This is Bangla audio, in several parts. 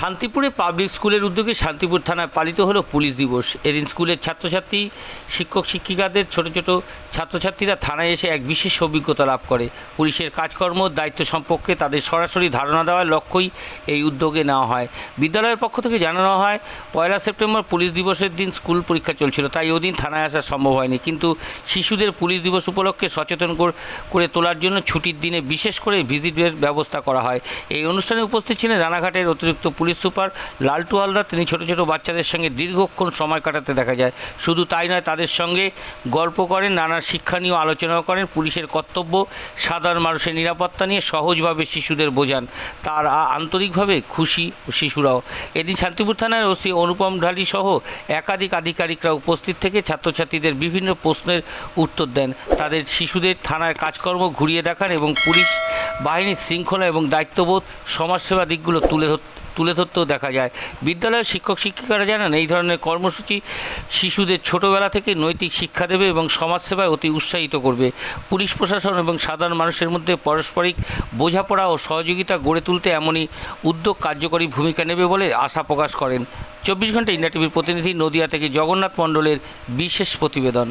শান্তিপুরে পাবলিক স্কুলের উদ্যোগে শান্তিপুর থানায় পালিত হলো পুলিশ দিবস। এদিন স্কুলের ছাত্রছাত্রী, শিক্ষক, শিক্ষিকাদের ছোট ছোট ছাত্রছাত্রীরা থানায় এসে এক বিশেষ অভিজ্ঞতা লাভ করে। পুলিশের কাজকর্ম, দায়িত্ব সম্পর্কে তাদের সরাসরি ধারণা দেওয়ার লক্ষ্যই এই উদ্যোগে নেওয়া হয়। বিদ্যালয়ের পক্ষ থেকে জানানো হয়, পয়লা সেপ্টেম্বর পুলিশ দিবসের দিন স্কুল পরীক্ষা চলছিল, তাই ওদিন থানায় আসা সম্ভব হয়নি। কিন্তু শিশুদের পুলিশ দিবস উপলক্ষে সচেতন করে তোলার জন্য ছুটির দিনে বিশেষ করে ভিজিটের ব্যবস্থা করা হয়। এই অনুষ্ঠানে উপস্থিত ছিলেন রানাঘাটের অতিরিক্ত পুলিশ সুপার লালটু হালদার, তিনি ছোট ছোট বাচ্চাদের সঙ্গে দীর্ঘক্ষণ সময় কাটাতে দেখা যায়। শুধু তাই নয়, তাদের সঙ্গে গল্প করেন, নানা শিক্ষা নিয়েও আলোচনাও করেন, পুলিশের কর্তব্য সাধারণ মানুষের নিরাপত্তা নিয়ে সহজভাবে শিশুদের বোঝান। তার আন্তরিকভাবে খুশি শিশুরাও। এদিন শান্তিপুর থানার ওসি অনুপম ঢালি সহ একাধিক আধিকারিকরা উপস্থিত থেকে ছাত্রছাত্রীদের বিভিন্ন প্রশ্নের উত্তর দেন। তাদের শিশুদের থানায় কাজকর্ম ঘুরিয়ে দেখান এবং পুলিশ বাহিনীর শৃঙ্খলা এবং দায়িত্ববোধ সমাজসেবা দিকগুলো তুলে তুলে ধরতেও দেখা যায়। বিদ্যালয়ের শিক্ষক শিক্ষিকারা জানান, এই ধরনের কর্মসূচি শিশুদের ছোটবেলা থেকে নৈতিক শিক্ষা দেবে এবং সমাজসেবায় অতি উৎসাহিত করবে। পুলিশ প্রশাসন এবং সাধারণ মানুষের মধ্যে পারস্পরিক বোঝাপড়া ও সহযোগিতা গড়ে তুলতে এমনই উদ্যোগ কার্যকরী ভূমিকা নেবে বলে আশা প্রকাশ করেন। চব্বিশ ঘণ্টা ইন্ডিয়া টিভির প্রতিনিধি নদিয়া থেকে জগন্নাথ মণ্ডলের বিশেষ প্রতিবেদন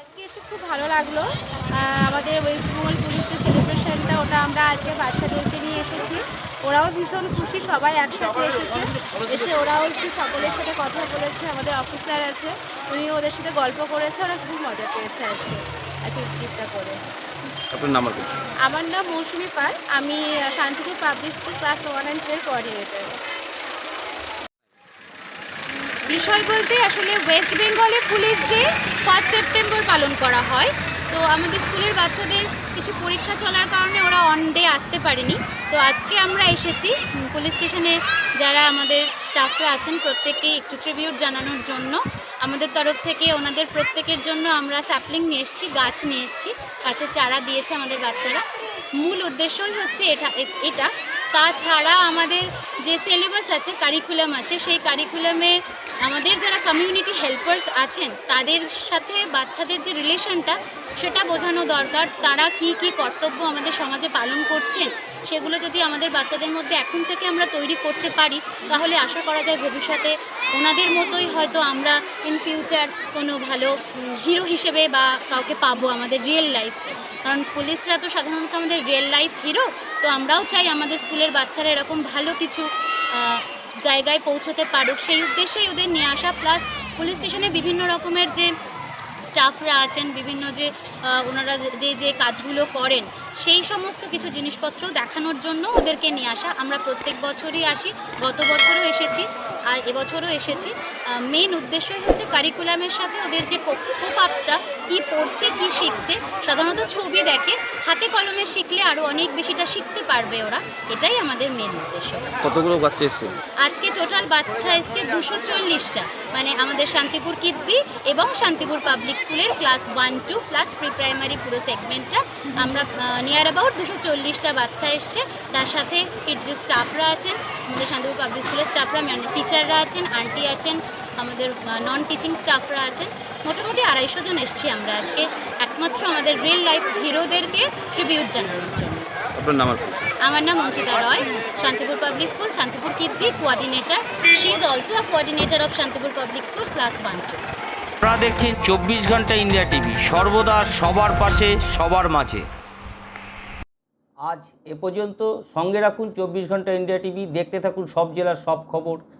আজকে এসে খুব ভালো লাগল। আমাদের ওয়েস্ট বেঙ্গল পুলিশ সেলিব্রেশনটা ওটা আমরা আজকে বাচ্চাদেরকে নিয়ে এসেছি। ওরাও ভীষণ খুশি সবাই একসাথে এসেছে। এসে ওরাও একটু সকলের সাথে কথা বলেছে আমাদের অফিসার আছে উনি ওদের সাথে গল্প করেছে ওরা খুব মজা পেয়েছে আজকে আজকে ট্রিপটা করে। আপনার আমার নাম মৌসুমি পাল আমি Shantipur public school class one and twelve coordinator বিষয় বলতে আসলে ওয়েস্ট বেঙ্গলে পুলিশ ডে ফার্স্ট সেপ্টেম্বর পালন করা হয়। তো আমাদের স্কুলের বাচ্চাদের কিছু পরীক্ষা চলার কারণে ওরা অন ডে আসতে পারেনি। তো আজকে আমরা এসেছি পুলিশ স্টেশনে যারা আমাদের স্টাফরা আছেন প্রত্যেককেই একটু ট্রিবিউট জানানোর জন্য। আমাদের তরফ থেকে ওনাদের প্রত্যেকের জন্য আমরা স্যাপলিং নিয়ে এসেছি, গাছ নিয়ে এসেছি গাছের চারা দিয়েছে আমাদের বাচ্চারা। মূল উদ্দেশ্যই হচ্ছে এটা এটা। তাছাড়া আমাদের যে সিলেবাস আছে কারিকুলাম আছে, সেই কারিকুলামে আমাদের যারা কমিউনিটি হেল্পার্স আছেন, তাদের সাথে বাচ্চাদের যে রিলেশনটা সেটা বোঝানো দরকার। তারা কি কি কর্তব্য আমাদের সমাজে পালন করছেন, সেগুলো যদি আমাদের বাচ্চাদের মধ্যে এখন থেকে আমরা তৈরি করতে পারি, তাহলে আশা করা যায় ভবিষ্যতে ওনাদের মতোই হয়তো আমরা ইন ফিউচার কোনো ভালো হিরো হিসেবে বা কাউকে পাবো আমাদের রিয়েল লাইফে কারণ পুলিশরা তো সাধারণত আমাদের রিয়েল লাইফ হিরো তো আমরাও চাই আমাদের স্কুলের বাচ্চারা এরকম ভালো কিছু জায়গায় পৌঁছতে পারুক। সেই উদ্দেশ্যেই ওদের নিয়ে আসা প্লাস পুলিশ স্টেশনে বিভিন্ন রকমের যে স্টাফরা আছেন, বিভিন্ন যে ওনারা যে- যে কাজগুলো করেন, সেই সমস্ত কিছু জিনিসপত্র দেখানোর জন্য ওদেরকে নিয়ে আসা। আমরা প্রত্যেক বছরই আসি। গত বছরও এসেছি। আর এবছরও এসেছি। মেন উদ্দেশ্যই হচ্ছে কারিকুলামের সাথে ওদের যে কোপাপটা কি পড়ছে কি শিখছে সাধারণত ছবি দেখে হাতে কলমে শিখলে আরও অনেক বেশিটা শিখতে পারবে ওরা। এটাই আমাদের মেন উদ্দেশ্য। কতগুলো বাচ্চা এসছে? আজকে টোটাল বাচ্চা এসছে দুশো চল্লিশটা। মানে আমাদের শান্তিপুর কিডজি এবং শান্তিপুর পাবলিক স্কুলের class one two plus pre primary পুরো সেগমেন্টটা আমরা নিয়ার অ্যাবাউট দুশো চল্লিশটা বাচ্চা এসছে। তার সাথে কিডজির স্টাফরা আছেন আমাদের শান্তিপুর পাবলিক স্কুলের স্টাফরা মানে টিচাররা আছেন আন্টি আছেন আমাদের নন টিচিং স্টাফরা আছেন। মোটামুটি আড়াইশো জন এসছি আমরা আজকে। একমাত্র আমাদের রিয়েল লাইফ হিরোদেরকে ট্রিবিউট জানানোর জন্য। আপনার আমার নাম Ankita Roy Shantipur public school Shantipur Kidzee coordinator she is also a coordinator of Shantipur public school class one two আপনারা দেখছেন চব্বিশ ঘণ্টা ইন্ডিয়া টিভি। সর্বদা সবার পাশে সবার মাঝে। আজ এ পর্যন্ত সঙ্গে রাখুন চব্বিশ ঘণ্টা ইন্ডিয়া টিভি। দেখতে থাকুন সব জেলার সব খবর।